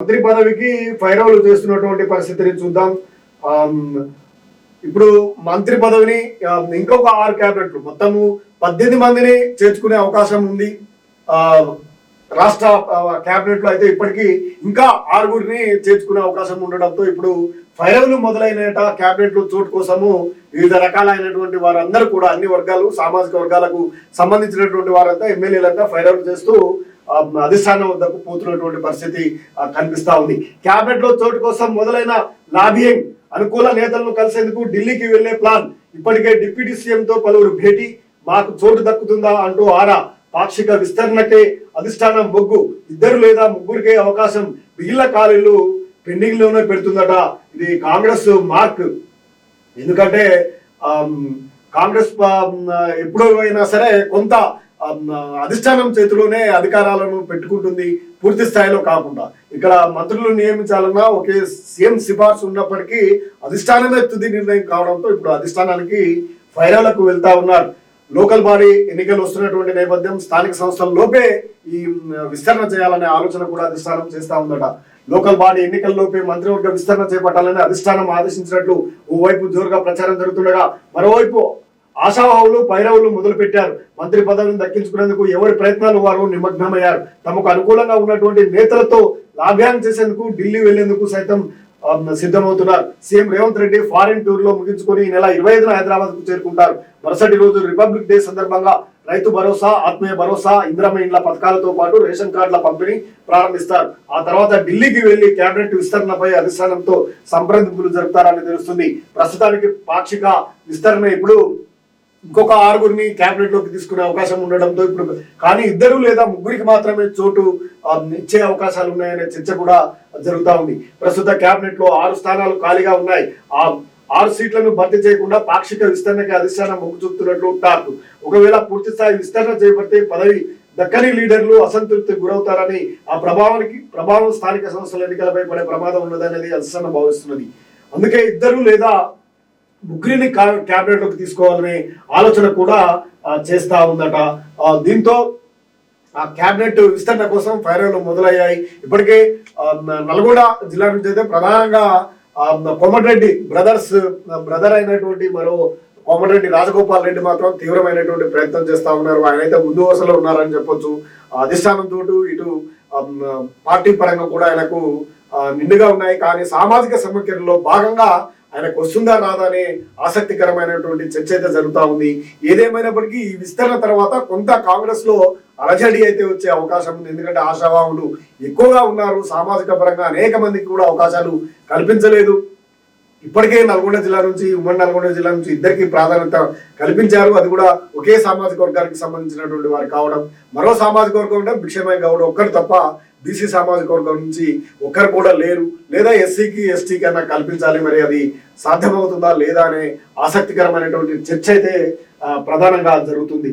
మంత్రి పదవికి ఫైరవులు చేస్తున్నటువంటి పరిస్థితిని చూద్దాం. ఇప్పుడు మంత్రి పదవిని ఇంకొక ఆరు క్యాబినెట్లు. మొత్తము పద్దెనిమిది మందిని చేర్చుకునే అవకాశం ఉంది. ఆ, రాష్ట్ర క్యాబినెట్లో అయితే ఇప్పటికీ ఇంకా ఆరుగురిని చేర్చుకునే అవకాశం ఉండడంతో ఇప్పుడు ఫైరవులు మొదలైనట క్యాబినెట్లో చోటు కోసము వివిధ రకాలైనటువంటి వారందరూ కూడా అన్ని వర్గాలు సామాజిక వర్గాలకు సంబంధించినటువంటి వారంతా ఎమ్మెల్యేలంతా ఫైరవులు చేస్తూ అధిష్టానం వద్దకు పోతున్నటువంటి పరిస్థితి కనిపిస్తా ఉంది. క్యాబినెట్లో చోటు కోసం మొదలైన లాబియింగ్ అనుకూల నేతలను కలిసేందుకు ఢిల్లీకి వెళ్ళే ప్లాన్. ఇప్పటికే డిప్యూటీ సీఎం తో పలువురు భేటీ మాకు చోటు దక్కుతుందా అంటూ ఆరా. పాక్షిక విస్తరణకే అధిష్టానం బొగ్గు ఇద్దరు లేదా ముగ్గురికే అవకాశం మిగిలిన ఖాళీలు పెండింగ్లోనే పెడుతుందట. ఇది కాంగ్రెస్ మార్క్. ఎందుకంటే కాంగ్రెస్ ఆమ్, ఎప్పుడో అయినా సరే కొంత అధిష్టానం చేతిలోనే అధికారాలను పెట్టుకుంటుంది పూర్తి స్థాయిలో కాకుండా. ఇక్కడ మంత్రులు నియమించాలన్నా ఒకే సీఎం సిఫార్సు ఉన్నప్పటికీ అధిష్టానమే తుది నిర్ణయం కావడంతో ఇప్పుడు అధిష్టానానికి ఫైరాలకు వెళ్తా ఉన్నారు. లోకల్ బాడీ ఎన్నికలు వస్తున్నటువంటి నేపథ్యం స్థానిక సంస్థల లోపే ఈ విస్తరణ చేయాలనే ఆలోచన కూడా అధిష్టానం చేస్తా ఉందట. లోకల్ బాడీ ఎన్నికల్లోపే మంత్రివర్గ విస్తరణ చేపట్టాలని అధిష్టానం ఆదేశించినట్లు ఓవైపు జోరుగా ప్రచారం జరుగుతుండగా మరోవైపు ఆశావాహులు పైరవులు మొదలుపెట్టారు. మంత్రి పదవిని దక్కించుకునేందుకు ఎవరి ప్రయత్నాలు వారు నిమగ్నమయ్యారు. తమకు అనుకూలంగా ఉన్నటువంటి నేతలతో లాభ్యాన్ని చేసేందుకు ఢిల్లీ వెళ్ళేందుకు సైతం సిద్ధమవుతున్నారు. సీఎం రేవంత్ రెడ్డి ఫారిన్ టూర్లో ముగించుకొని ఈ నెల ఇరవై ఐదున హైదరాబాద్కు చేరుకుంటారు. మరుసటి రోజు రిపబ్లిక్ డే సందర్భంగా రైతు భరోసా ఆత్మీయ భరోసా ఇంద్రమ ఇండ్ల పథకాలతో పాటు రేషన్ కార్డుల పంపిణీ ప్రారంభిస్తారు. ఆ తర్వాత ఢిల్లీకి వెళ్ళి కేబినెట్ విస్తరణపై అధిష్టానంతో సంప్రదింపులు జరుపుతారని తెలుస్తుంది. ప్రస్తుతానికి పాక్షిక విస్తరణ ఇప్పుడు ఇంకొక ఆరుగురిని క్యాబినెట్లోకి తీసుకునే అవకాశం ఉండడంతో ఇప్పుడు కానీ ఇద్దరు లేదా ముగ్గురికి మాత్రమే చోటు ఇచ్చే అవకాశాలు ఉన్నాయనే చర్చ కూడా జరుగుతా ఉంది. ప్రస్తుత క్యాబినెట్లో ఆరు స్థానాలు ఖాళీగా ఉన్నాయి. ఆ ఆరు సీట్లను భర్తీ చేయకుండా పాక్షిక విస్తరణకి అధిష్టానం మొగ్గు చూపుతున్నట్లు టాక్. ఒకవేళ పూర్తి స్థాయి విస్తరణ చేపడితే పదవి దక్కని లీడర్లు అసంతృప్తికి గురవుతారని ఆ ప్రభావానికి ప్రభావం స్థానిక సంస్థల ఎన్నికలపై పడే ప్రమాదం ఉన్నదనేది అధిష్టానం భావిస్తున్నది. అందుకే ఇద్దరు లేదా ఉగ్రిని క్యాబినెట్లోకి తీసుకోవాలనే ఆలోచన కూడా చేస్తూ చేస్తా ఉందట. దీంతో ఆ క్యాబినెట్ విస్తరణ కోసం ఫైర్లు మొదలయ్యాయి. ఇప్పటికే నల్గొండ జిల్లా నుంచి అయితే ప్రధానంగా కోమటిరెడ్డి బ్రదర్స్ బ్రదర్ అయినటువంటి మరో కోమటిరెడ్డి రాజగోపాల్ రెడ్డి మాత్రం తీవ్రమైనటువంటి ప్రయత్నం చేస్తా ఉన్నారు. ఆయన అయితే ముందు వరుసలో ఉన్నారని చెప్పొచ్చు. అధిష్టానంతో అధిష్టానం ఇటు పార్టీ పరంగా కూడా ఆయనకు నిండుగా ఉన్నాయి. కానీ సామాజిక సమీకరణలో భాగంగా ఆయనకు వస్తుందా రాదా అనే ఆసక్తికరమైనటువంటి చర్చ అయితే జరుగుతూ ఉంది. ఏదేమైనప్పటికీ ఈ విస్తరణ తర్వాత కొంత కాంగ్రెస్లో అలజడి అయితే వచ్చే అవకాశం ఉంది. ఎందుకంటే ఆశావాహులు ఎక్కువగా ఉన్నారు. సామాజిక పరంగా అనేక మందికి కూడా అవకాశాలు కల్పించలేదు. ఇప్పటికే నల్గొండ జిల్లా నుంచి ఉమ్మడి నల్గొండ జిల్లా నుంచి ఇద్దరికి ప్రాధాన్యత కల్పించారు. అది కూడా ఒకే సామాజిక వర్గానికి సంబంధించినటువంటి వారు కావడం మరో సామాజిక వర్గం అంటే భిక్షమయ్య గౌడ్ ఒక్కరు తప్ప బీసీ సామాజిక వర్గం నుంచి ఒక్కరు కూడా లేరు. లేదా ఎస్సీకి ఎస్టీకి అన్న కల్పించాలి మరి అది సాధ్యమవుతుందా లేదా అనే ఆసక్తికరమైనటువంటి చర్చ అయితే ప్రధానంగా జరుగుతుంది.